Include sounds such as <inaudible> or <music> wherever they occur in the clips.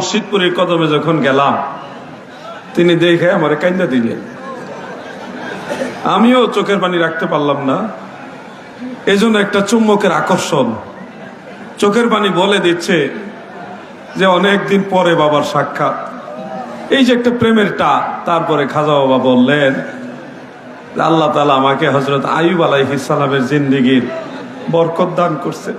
মুর্শিদপুরের কদমে যখন গেলাম, তিনি দেখে আমার কান্দা দিলেন আমিও চোখের পানি রাখতে পারলাম না। এজন্য একটা চুম্বকের আকর্ষণ। চোখের পানি বলে দিচ্ছে যে অনেক দিন পরে বাবার সাক্ষাৎ। এই যে একটা প্রেমের টা, তারপরে খাজা বাবা বললেন, আল্লাহ তালা আমাকে হজরত আয়ুব আলাইহিসালামের জিন্দিগির বরকত দান করছে।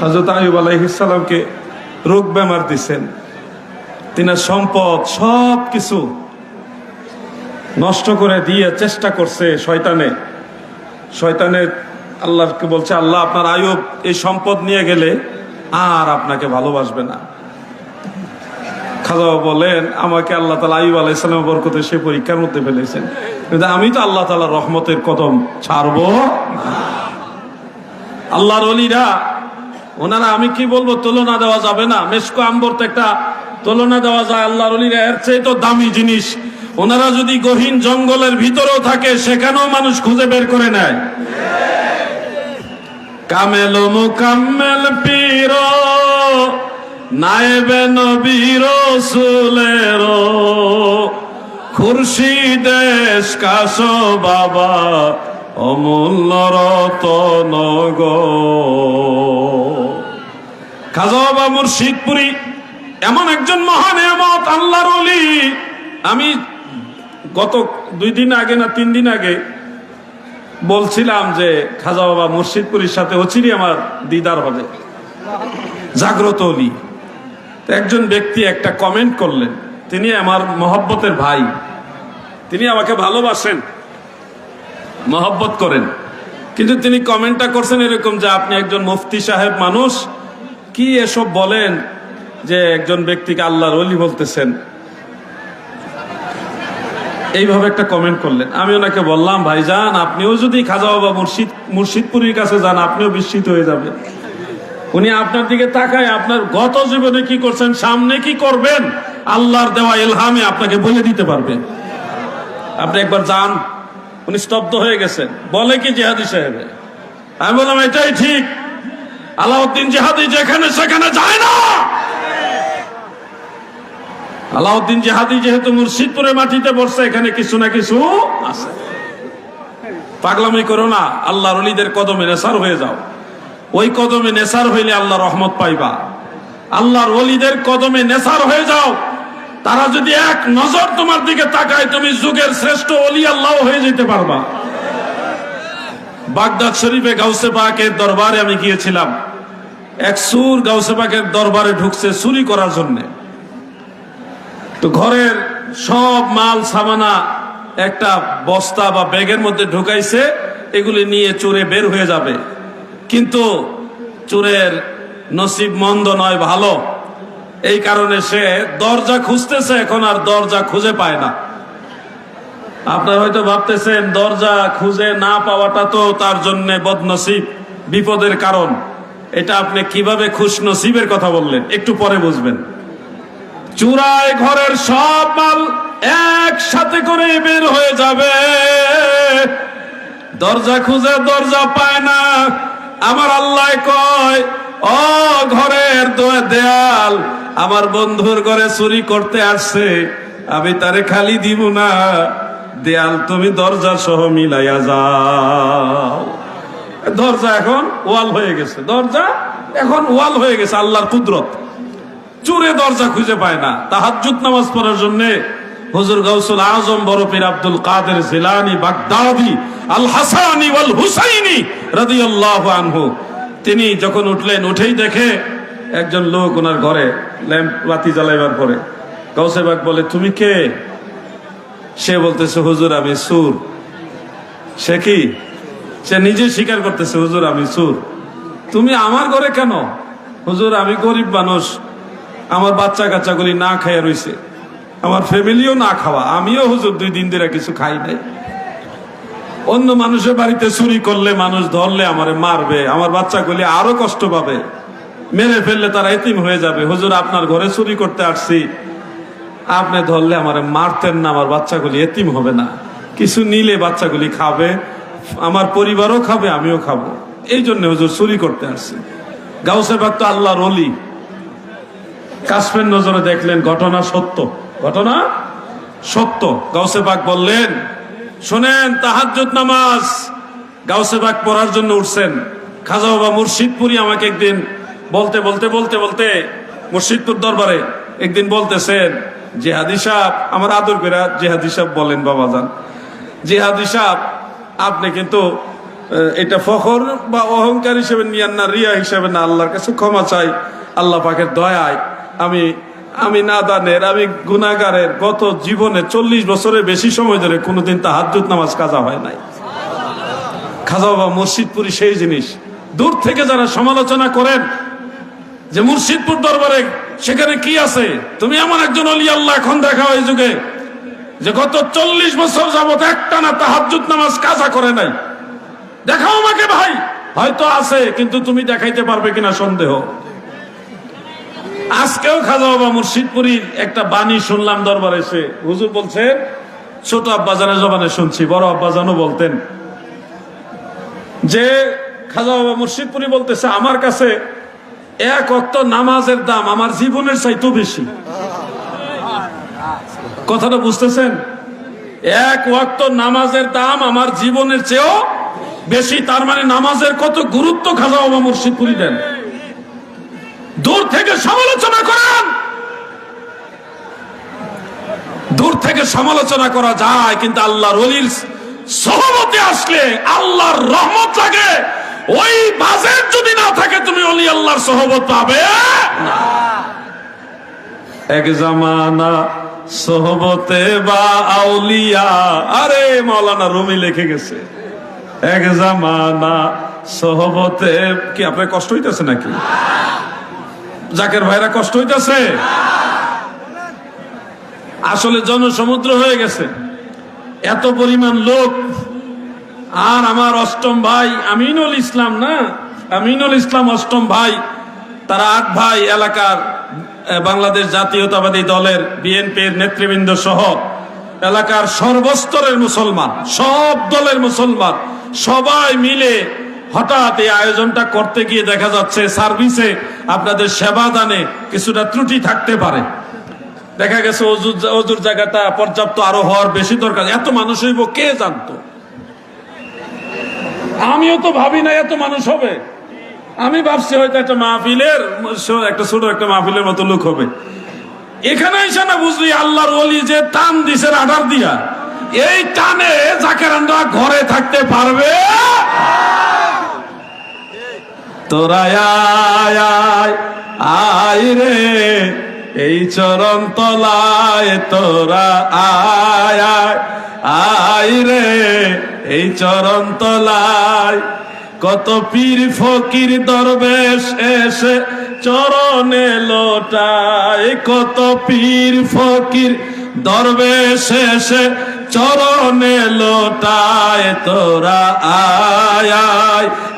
হজরত আয়ুব আলাইহিসালামকে রোগ বেমার দিছেন। তিনার সম্পদ সব কিছু নষ্ট করে দিয়ে চেষ্টা করছে শয়তানে। শয়তানের আল্লাহকে বলছে, আল্লাহ, আপনার আয়ুব এই সম্পদ নিয়ে গেলে আর আপনাকে ভালোবাসবে না। খাজা বলেন, আমাকে আল্লাহ তালা আয়ুব আলাইসালাম বরকতে সে পরীক্ষার মধ্যে ফেলেছেন। কিন্তু আমি তো আল্লাহ তালা রহমতের কদম ছাড়বো আল্লাহর অলিরা ওনারা, আমি কি বলব, তুলনা দেওয়া যাবে না। মেসকো আম্বর তো একটা তুলনা দেওয়া যায়, আল্লাহর অলিরা। এর চেয়ে তো দামি জিনিস। ওনারা যদি গহীন জঙ্গলের ভিতরেও থাকে, সেখানেও মানুষ খুঁজে বের করে নেয়। কামেল মুকাম্মেল পীর, নায়েবে নবীর সুলের খুরশিদেশ কাশ বাবা। অমূল্য রতন খাজা বাবা মুর্শিদপুরি, এমন একজন মহান এমত আল্লাহর অলি আমি গত দুই দিন আগে না তিন দিন আগে বলছিলাম যে খাজা বাবা মুর্শিদপুরীর সাথে অচিরি আমার দিদার হবে। জাগ্রত অলি একজন ব্যক্তি একটা কমেন্ট করলেন, তিনি আমার মহব্বতের ভাই। তিনি আমাকে ভালোবাসেন। মহব্বত করেন। কিন্তু তিনি কমেন্টটা করছেন এরকম যে আপনি একজন মুফতি সাহেব মানুষ, কি এসব বলেন যে একজন ব্যক্তিকে আল্লাহর অলি বলতেছেন? এইভাবে একটা কমেন্ট করলেন। আমি ওনাকে বললাম, ভাইজান, আপনিও যদি খাজা বাবা মুর্শিদ, মুর্শিদপুরীর কাছে যান, আপনিও বিস্মিত হয়ে যাবেন। উনি আপনার দিকে তাকায়, আপনার গত জীবনে কি করছেন, সামনে কি করবেন, আল্লাহর দেওয়া এলহামে আপনাকে বলে দিতে পারবেন আপনি একবার যান উনি স্তব্ধ হয়ে গেছেন। বলে কি জেহাদি সাহেবে? আমি বললাম, এটাই ঠিক। আলাউদ্দিন জেহাদি যেখানে, সেখানে যায় না। আলাউদ্দিন জেহাদি যেহেতু মুর্শিদপুরের মাটিতে বসছে, এখানে কিছু না কিছু আছে। পাগলামি করো না, আল্লাহর অলিদের কদমে নেশার হয়ে যাও। ওই কদমে নেশার হইলে আল্লাহ রহমত পাইবা। আল্লাহর অলিদের কদমে নেশার হয়ে যাও। তারা যদি এক নজর তোমার দিকে তাকায়, তুমি যুগের শ্রেষ্ঠ অলি আল্লাহ হয়ে যেতে পারবা। বাগদাদ শরীফে গাউসে পাকের দরবারে আমি গিয়েছিলাম। এক সুর গাউসে পাকের দরবারে ঢুকছে চুরি করার জন্যে। তো ঘরের সব মাল, সামানা, একটা বস্তা বা ব্যাগের মধ্যে ঢুকাইছে, এগুলি নিয়ে চোরে বের হয়ে যাবে। কিন্তু চোরের নসিব মন্দ নয়, ভালো। এই কারণে সে দরজা খুঁজতেছে এখন আর দরজা খুঁজে পায় না। আপনার হয়তো ভাবতেছেন, দরজা খুঁজে না পাওয়াটা তো তার জন্য বদনসিব, বিপদের কারণ। এটা আপনি কীভাবে খুশ নসিবের কথা বললেন? একটু পরে বুঝবেন। চূড়ায় ঘরের সব মাল একসাথে করে বের হয়ে যাবে। দরজা খুঁজে দরজা পায় না। আমার আল্লাহ কয় ও ঘরের দেয়াল, আমার বন্ধুর ঘরে চুরি করতে আসছে, আমি তারে খালি দিব না। দেয়াল তুমি দরজা সহ মিলাইয়া যাও। দরজা এখন ওয়াল হয়ে গেছে। দরজা এখন ওয়াল হয়ে গেছে, আল্লাহর কুদরত। চুরে দরজা খুঁজে পায় না। তাহাজ্জুদ নামাজ পড়ার জন্য হুজুর গাউসুল আজম, বড় পীর আব্দুল কাদের জিলানি, বাগদাদি, আল হাসানি ওয়াল হুসাইনি রাদিয়াল্লাহু আনহু তিনি যখন উঠলেন, উঠেই দেখে একজন লোক ওনার ঘরে ল্যাম্প বাতি জ্বালাইবার পরে। গাউসে বাগ বলে, তুমি কে? সে বলতেছে, হুজুর, আমি সুর। সে কি? সে নিজে স্বীকার করতেছে, হুজুর, আমি সুর। তুমি আমার ঘরে কেন? হুজুর, আমি গরিব মানুষ। আমার বাচ্চা কাচ্চাগুলি না খাইয়া রইছে। আমার ফ্যামিলিও না খাওয়া। আমিও হুজুর দুই দিন ধরে কিছু খাই নাই। অন্য মানুষের বাড়িতে চুরি করলে মানুষ ধরলে আমারে মারবে, আমার বাচ্চা বাচ্চাগুলি আরও কষ্ট পাবে। মেরে ফেললে তারা এতিম হয়ে যাবে। হুজুর, আপনার ঘরে চুরি করতে আসছি। আপনি ধরলে আমারে মারতেন না, আমার বাচ্চাগুলি এতিম হবে না। কিছু নিলে বাচ্চাগুলি খাবে, আমার পরিবারও খাবে, আমিও খাব। এই জন্য হুজুর চুরি করতে আসছি। গাউসে তো আল্লাহর অলি কাশ্মের নজরে দেখলেন, ঘটনা সত্য। ঘটনা সত্য। গাউসে বাগ বললেন শোনেন, তাহাজ্জুদ নামাজ গাউসে বাগ পড়ার জন্য উঠছেন। খাজা বাবা মুর্শিদপুরি আমাকে একদিন বলতে বলতে বলতে বলতে মুর্শিদপুর দরবারে একদিন বলতেছেন, জেহাদি সাহেব, আমার আদর করে জেহাদি সাহেব বলেন বাবাজান জেহাদি সাহেব, আপনি কিন্তু এটা ফখর বা অহংকার হিসেবে নিয়ান না, রিয়া হিসেবে না, আল্লাহর কাছে ক্ষমা চাই, আল্লাহ পাকের দয়ায় আমি আমি নাদানের, আমি গুনাগারের গত জীবনে চল্লিশ বছরের বেশি সময় ধরে কোনোদিন তাহাজ্জুদ নামাজ কাজা হয় নাই। খাজা বাবা মুর্শিদপুরি সেই জিনিস। দূর থেকে যারা সমালোচনা করেন যে মুর্শিদপুর দরবারে সেখানে কি আছে? তুমি এমন একজন অলি আল্লাহ এখন দেখাও এই যুগে যে গত চল্লিশ বছর যাবত একটা না তাহাজ্জুদ নামাজ কাজা করে নাই। দেখাও আমাকে ভাই। হয়তো আছে, কিন্তু তুমি দেখাইতে পারবে কিনা সন্দেহ। আজকেও খাজা বাবা মুর্শিদপুরীর একটা বাণী শুনলাম দরবারে এসে। হুজুর বলছেন ছোট আব্বাজানের জবানে শুনছি, বড় আব্বাজানও বলতেন। যে খাজা বাবা মুর্শিদপুরি বলতেছে, আমার কাছে এক অক্ত নামাজের দাম আমার জীবনের চাইতেও বেশি। কথাটা বুঝতেছেন? এক ওয়াক্ত নামাজের দাম আমার জীবনের চেয়েও বেশি, তার মানে নামাজের কত গুরুত্ব খাজা বাবা মুর্শিদপুরি দেন। দূর থেকে সমালোচনা করেন। দূর থেকে সমালোচনা করা যায়, কিন্তু আল্লাহর অলির সহমতে আসলে আল্লাহর রহমত লাগে। ওই বাজেট যদি না থাকে, তুমি অলি আল্লাহর সহবত পাবে এক জামানা সহবতে বা আউলিয়া, আরে মাওলানা রুমি লিখে গেছে। এক জামানা সহবতে কি আপনার কষ্ট হইতেছে নাকি? জাকের ভাইরা কষ্ট হইতেছে? আসলে জনসমুদ্র হয়ে গেছে। এত পরিমাণ লোক। আর আমার অষ্টম ভাই আমিনুল ইসলাম না? আমিনুল ইসলাম অষ্টম ভাই। তারা আট ভাই এলাকার বাংলাদেশ জাতীয়তাবাদী দলের বিএনপির নেতৃবৃন্দ সহ এলাকার সর্বস্তরের মুসলমান, সব দলের মুসলমান, সবাই মিলে হঠাৎ এই আয়োজনটা করতে গিয়ে দেখা যাচ্ছে সার্ভিসে আপনাদের সেবা দানে কিছুটা ত্রুটি থাকতে পারে। দেখা গেছে অজুর জায়গাটা পর্যাপ্ত আরও হওয়ার বেশি দরকার। এত মানুষ হইব, কে জানতো? আমিও তো ভাবি না এত মানুষ হবে। আমি ভাবছি হয়তো একটা মাহফিলের একটা ছোট একটা মাহফিলের মতো লোক হবে। এখানে এসে না বুঝলি, আল্লাহর ওলি যে টান দিছে আধার দিয়া, এই টানে জাকেরানরা ঘরে থাকতে পারবে? তোরা আয় আয় রে। এই চরণ তলায় তোরা আয় আয় আয় রে। এই চরণ তলায় কত পীর ফকির দরবেশ এসে চরণে লোটায়। কত পীর ফকির দরবেশ এসে চরণে লোটায় তোরা আয়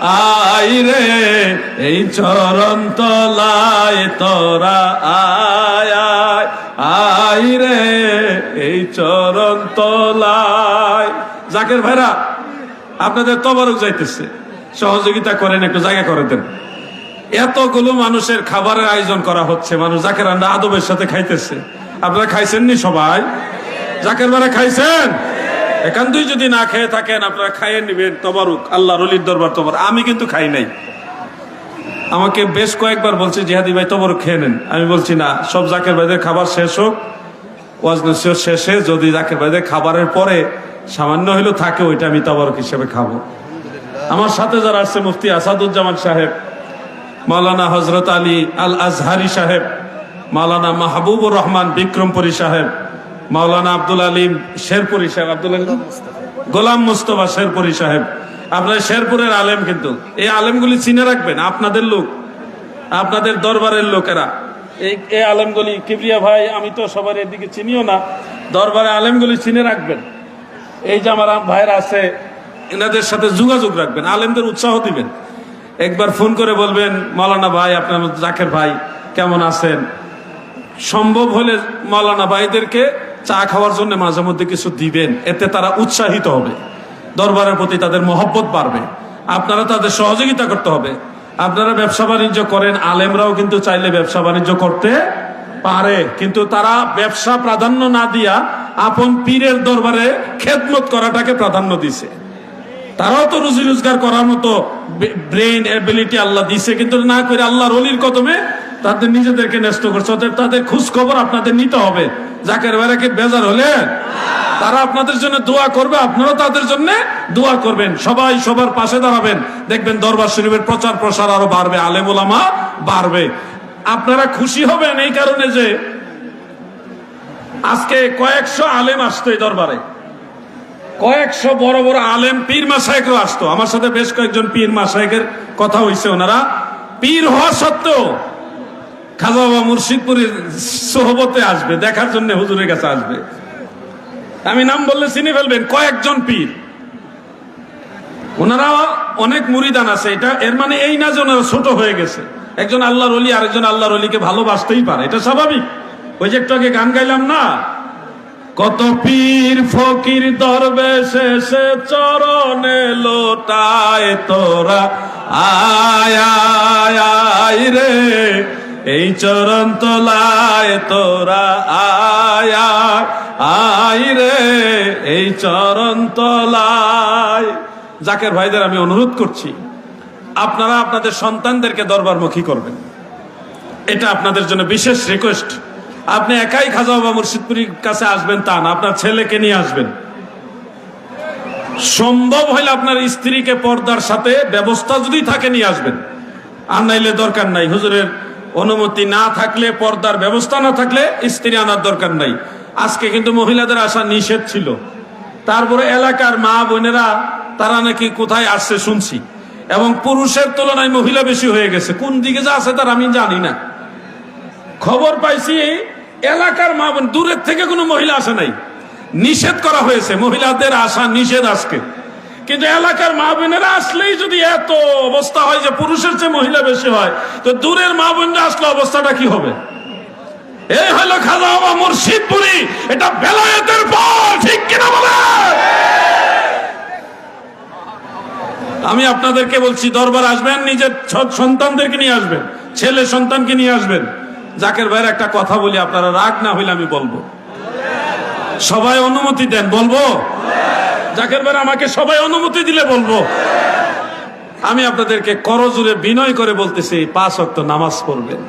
আয় রে। এই চরণ তলায় তোরা আয় আয় আয় রে। এই চরণ তলায়। জাকের ভাইরা, আপনাদের তবারক যাইতেছে। সহযোগিতা করেন, একটু জায়গা করে দেন। এতগুলো মানুষের খাবারের আয়োজন করা হচ্ছে, মানুষ জাকের আন্ডা আদবের সাথে খাইতেছে। আপনারা খাইছেননি সবাই? জাকের বেড়া খাইছেন? এখান দুই যদি না খেয়ে থাকেন, আপনারা খাইয়ে নিবেন। তবারুক আল্লাহ রলির দরবার তবর আমি কিন্তু খাই নাই। আমাকে বেশ কয়েকবার বলছে, জিহাদি ভাই, তবরুক খেয়ে নেন। আমি বলছি, না, সব জাকের ভাইদের খাবার শেষ হোক, ওয়াজ শেষে যদি জাকের ভাইদের খাবারের পরে সামান্য হইলেও থাকে, ওইটা আমি তবরক হিসেবে খাব। আমার সাথে যারা আসছে মুফতি আসাদুজ্জামান সাহেব, মাওলানা হজরত আলী আল আজহারি সাহেব, মাওলানা মাহবুবুর রহমান বিক্রমপুরী সাহেব মাওলানা আব্দুল আলিম শেরপুরি সাহেব আব্দুল আলিম? গোলাম মুস্তফা। শেরপুরি সাহেব। আপনার শেরপুরের আলেম কিন্তু। এই আলেমগুলি চিনে রাখবেন আপনাদের লোক আপনাদের দরবারের লোকেরা। এই এই আলেমগুলি কিবরিয়া ভাই আমি তো সবার এদিকে চিনিও না। দরবারে আলেমগুলি চিনে রাখবেন। এই যে আমার ভাইরা আছে এনাদের সাথে যোগাযোগ রাখবেন আলেমদের উৎসাহ দিবেন। একবার ফোন করে বলবেন মাওলানা ভাই আপনার জাকের ভাই কেমন আছেন? সম্ভব হলে মাওলানা ভাইদেরকে চা খাওয়ার জন্য মাঝে মধ্যে কিছু দিবেন, এতে তারা উৎসাহিত হবে। দরবারের প্রতি তাদের মহব্বত বাড়বে। আপনারা তাদের সহযোগিতা করতে হবে। আপনারা ব্যবসা বাণিজ্য করেন, আলেমরাও কিন্তু চাইলে ব্যবসা বাণিজ্য করতে পারে। কিন্তু তারা ব্যবসা প্রাধান্য না দিয়া আপন পীরের দরবারে খেদমত করাটাকে প্রাধান্য দিছে। তারাও তো রুজি রোজগার করার মতো ব্রেন এবিলিটি আল্লাহ দিছে, কিন্তু না করে আল্লাহর অলির কদমে তাদের নিজেদেরকে নষ্ট করছে, অতএব তাদের খোঁজ খবর আপনাদের নিতে হবে। জাকের ব্যারাকের বেজার হলে তারা আপনাদের জন্য দোয়া করবে আপনারা তাদের জন্য দোয়া করবেন। সবাই সবার পাশে দাঁড়াবেন। দেখবেন দরবার শরীফের প্রচার প্রসার আরও বাড়বে, আলেম ওলামা বাড়বে। আপনারা খুশি হবেন এই কারণে যে আজকে কয়েকশো আলেম আসতো এই দরবারে। কয়েকশো বড় বড় আলেম পীর মাসায়কও আসতো। আমার সাথে বেশ কয়েকজন পীর মাসায়কের কথা হয়েছে ওনারা। পীর হওয়া সত্ত্বেও খাজা বাবা মুর্শিদপুরের সোহবতে আসবে, দেখার জন্য হুজুরের কাছে আসবে। আমি নাম বললে চিনে ফেলবেন, কয়েকজন পীর। ওনারা অনেক মুরিদান আছে, এটা এর মানে এই না যে ওনারা ছোট হয়ে গেছে। একজন আল্লাহর অলি আরেকজন আল্লাহর অলিকে ভালোবাসতেই পারে, এটা স্বাভাবিক। ওই যে একটু আগে গান গাইলাম না? কত পীর ফকির দরবেশ এসে চরণে লোটায়, তোরা আয় আয় রে। এই চরণ তোলায় তোরা আয় আয় রে। এই চরণ তোলায়। জাকের ভাইদের আমি অনুরোধ করছি, আপনারা আপনাদের সন্তানদেরকে দরবারমুখী করবেন। এটা আপনাদের জন্য বিশেষ রিকোয়েস্ট আপনি একাই খাজা বাবা মুর্শিদপুরীর কাছে আসবেন তা না, আপনার ছেলেকে নিয়ে আসবেন। সম্ভব হইলে আপনার স্ত্রীকে পর্দার সাথে ব্যবস্থা যদি থাকে, নিয়ে আসবেন। আর নাইলে দরকার নাই। হুজুরের অনুমতি না থাকলে, পর্দার ব্যবস্থা না থাকলে স্ত্রী আনার দরকার নাই। আজকে কিন্তু মহিলাদের আসা নিষেধ ছিল। তারপরে এলাকার মা বোনেরা, তারা নাকি কোথায় আসছে শুনছি। এবং পুরুষের তুলনায় মহিলা বেশি হয়ে গেছে। কোন দিকে যা আছে তার আমি জানি না। খবর পাইছি, এলাকার মা বোন, দূরের থেকে কোনো মহিলা আসে নাই। নিষেধ করা হয়েছে। মহিলাদের আসা নিষেধ আজকে। কিন্তু এলাকার মা বোনেরা আসলেই যদি এত অবস্থা হয় যে পুরুষের চেয়ে মহিলা বেশি হয়, তো দূরের মা বোনরা আসলে অবস্থাটা কি হবে? এই হলো খাজা বাবা মুর্শিদপুরি, এটা বেলায়েতের পর ঠিক কিনা বলে? আমি আপনাদেরকে বলছি, দরবার আসবেন, নিজের সন্তানদেরকে নিয়ে আসবেন, ছেলে সন্তানকে নিয়ে আসবেন। জাকের ভাইয়ের একটা কথা বলি, আপনারা রাগ না হইলে আমি বলব। সবাই অনুমতি দেন, বলব? জাকের ভাই আমাকে সবাই অনুমতি দিলে বলব। আমি আপনাদেরকে করজুরে বিনয় করে বলতেছি, পাঁচ অক্ট নামাজ পড়বেন।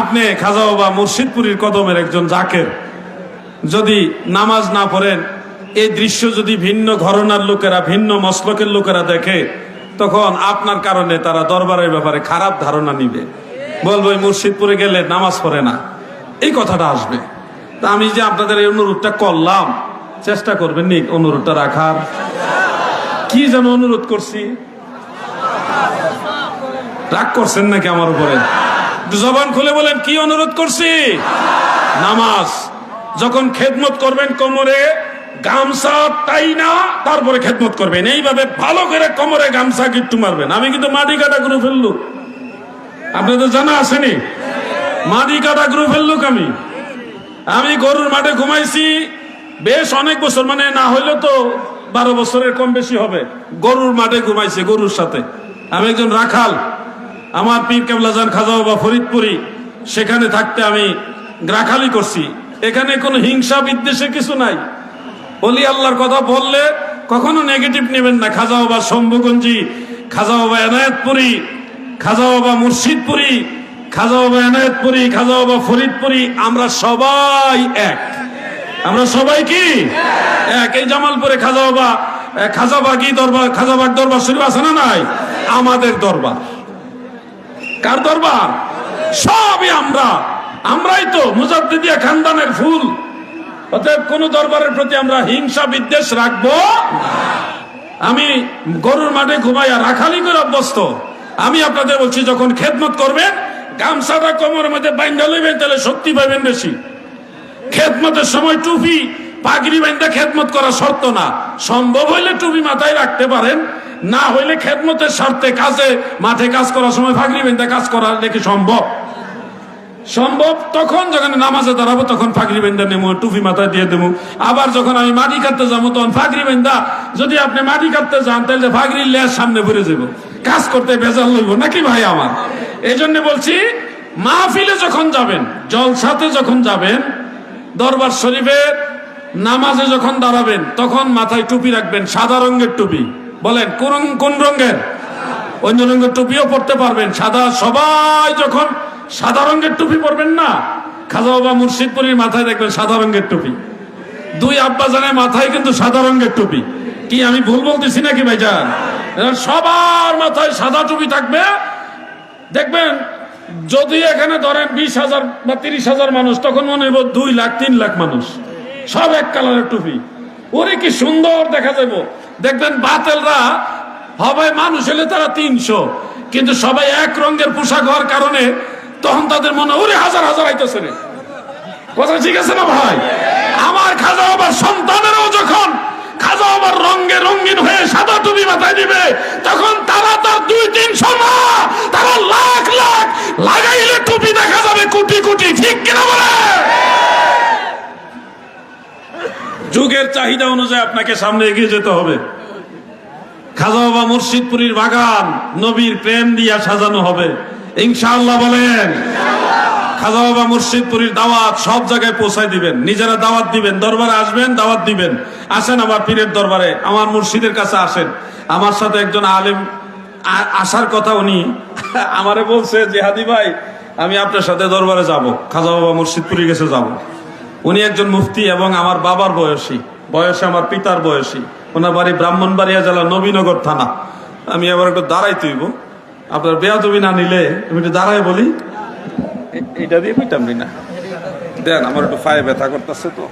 আপনি খাজা বাবা মুর্শিদপুরীর কদমের একজন জাকের। যদি নামাজ না পড়েন, এই দৃশ্য যদি ভিন্ন ঘরনার লোকেরা, ভিন্ন মসলকের লোকেরা দেখে, তখন আপনার কারণে তারা দরবারের ব্যাপারে খারাপ ধারণা নিবে। বলব মুর্শিদপুরে গেলে নামাজ পড়ে না। এই কথাটা আসবে। তা আমি যে আপনাদের এই অনুরোধটা করলাম, চেষ্টা করবেন নি অনুরোধটা রাখার। কি যেন অনুরোধ করছি? রাগ করছেন নাকি আমার উপরে? জবান খুলে বলেন, কি অনুরোধ করছি? নামাজ। যখন খেদমত করবেন কোমরে, গামছা তাই না, তারপরে খেদমত করবেন। এইভাবে ভালো করে কোমরে গামছা গিট্টু মারবেন। আমি কিন্তু মাটি কাটা করে ফেললু আপনাদের জানা আসেনি মাটি কাটা করে ফেললুক আমি। আমি গরুর মাঠে ঘুমাইছি, বেশ অনেক বছর মানে না হইলেও তো বারো বছরের কম বেশি হবে। গরুর মাঠে ঘুমাইছে, গরুর সাথে। আমি একজন রাখাল, আমার পীর কেবলাজান খাজা বাবা ফরিদপুরি, সেখানে থাকতে আমি রাখালি করছি। এখানে কোনো হিংসা বিদ্বেষে কিছু নাই। অলি আল্লাহর কথা বললে কখনো নেগেটিভ নেবেন না। খাজা বাবা শম্ভুগঞ্জি খাজা বাবা এনায়েতপুরি খাজা বাবা মুর্শিদপুরি খাজা বাবা এনায়েতপুরি খাজা বাবা ফরিদপুরি আমরা সবাই এক। আমরা সবাই কি? এক। এই জামালপুরে খাজা বাবা এ, খাজাবাগি দরবার খাজাবাগ দরবার শরীফ আছে না নাই? আমাদের দরবার। কার দরবার? সবই আমরা। আমরাই তো মুজাদ্দিদিয়া খানদানের ফুল। অতএব কোন দরবারের প্রতি আমরা হিংসা বিদ্বেষ রাখব আমি গরুর মাঠে ঘুমাইয়া রাখালি করে অভ্যস্ত। আমি আপনাদের বলছি যখন খেদমত করবেন গামছাটা কোমরের মধ্যে বাইন্দা লইবেন, তাহলে শক্তি পাবেন বেশি। খেদমতের সময় টুপি, পাগড়ি বাইন্দা খেদমত করা শর্ত না। সম্ভব হইলে টুপি মাথায় রাখতে পারেন, না হইলে খেদমতের স্বার্থে কাজে, মাঠে কাজ করার সময় পাগড়ি বাইন্দা কাজ করা দেখি সম্ভব। সম্ভব তখন যখন নামাজে দাঁড়াবো, তখন ফাঁকরি বেন্দা নেব টুপি মাথায় দিয়ে দেবো। আবার যখন আমি মাটি কাটতে যাব, তখন ফাঁকরি বেন্দা যদি আপনি মাটি কাটতে যান, তাহলে ফাঁকরির লেয়ার সামনে ভরে যাব। কাজ করতে বেজাল লইব, নাকি ভাই আমার? এই জন্য বলছি, মাহফিলে যখন যাবেন, জলসাতে যখন যাবেন, দরবার শরীফের নামাজে যখন দাঁড়াবেন, তখন মাথায় টুপি রাখবেন, সাদা রঙের টুপি। বলেন, কোন কোন রঙের? অন্য রঙের টুপিও পরতে পারবেন। সাদা, সবাই যখন সাদা রঙের টুপি পরবেন না, খাজা বাবা মুর্শিদপুরীর মাথায় দেখবেন সাদা রঙের টুপি। দুই আব্বা জানের মাথায় কিন্তু সাদা রঙের টুপি। কি আমি ভুল বলতেছি নাকি ভাইজান? সবার মাথায় সাদা টুপি থাকবে দেখবেন, যদি এখানে ধরেন বিশ হাজার বা তিরিশ হাজার মানুষ, তখন মনে হইব দুই লাখ, তিন লাখ মানুষ। সব এক কালারের টুপি। ওরে কি সুন্দর দেখা যাব দেখবেন বাতেলরা হবে মানুষ হলে তারা তিনশো। কিন্তু সবাই এক রঙের পোশাক হওয়ার কারণে তখন তাদের মনে, ওরে, হাজার হাজার আইতেছে রে। কথা ঠিক আছে না ভাই? আমার খাজা বাবার সন্তানেরও যখন রঙে রঙিন হয়ে সাদা টুপি মাথায় দিবে। তখন তারা তার দুই তিনশো না তারা লাখ লাখ লাগাইলে টুপি দেখা যাবে ঠিক কিনা বলে? যুগের চাহিদা অনুযায়ী আপনাকে সামনে এগিয়ে যেতে হবে। খাজা বাবা মুর্শিদপুরীর বাগান, নবীর প্রেম দিয়া সাজানো হবে। ইনশাআল্লাহ বলেন। খাজা বাবা মুর্শিদপুরীর দাওয়াত সব জায়গায় পৌঁছায় দিবেন। নিজেরা দাওয়াত দিবেন, দরবারে আসবেন, দাওয়াত দিবেন। আসেন আমার পীরের দরবারে, আমার মুর্শিদের কাছে আসেন। আমার সাথে একজন আলেম আসার কথা উনি <laughs> আমারে বলছে জেহাদি ভাই, আমি আপনার সাথে দরবারে যাব খাজা বাবা মুর্শিদপুরী গেছে যাব। উনি একজন মুফতি এবং আমার বাবার বয়সী, বয়সে আমার পিতার বয়সী। ওনার বাড়ি ব্রাহ্মণবাড়িয়া জেলা নবীনগর থানা। আমি আবার একটু দাঁড়াই তুইব। আপনার বেয়া বেয়াদবি না নিলে আমি একটু দাঁড়াই বলি। এ- এইটা দিয়ে কইতাম নি দেন আমার একটু ফায়ে ব্যথা করতেছে তো।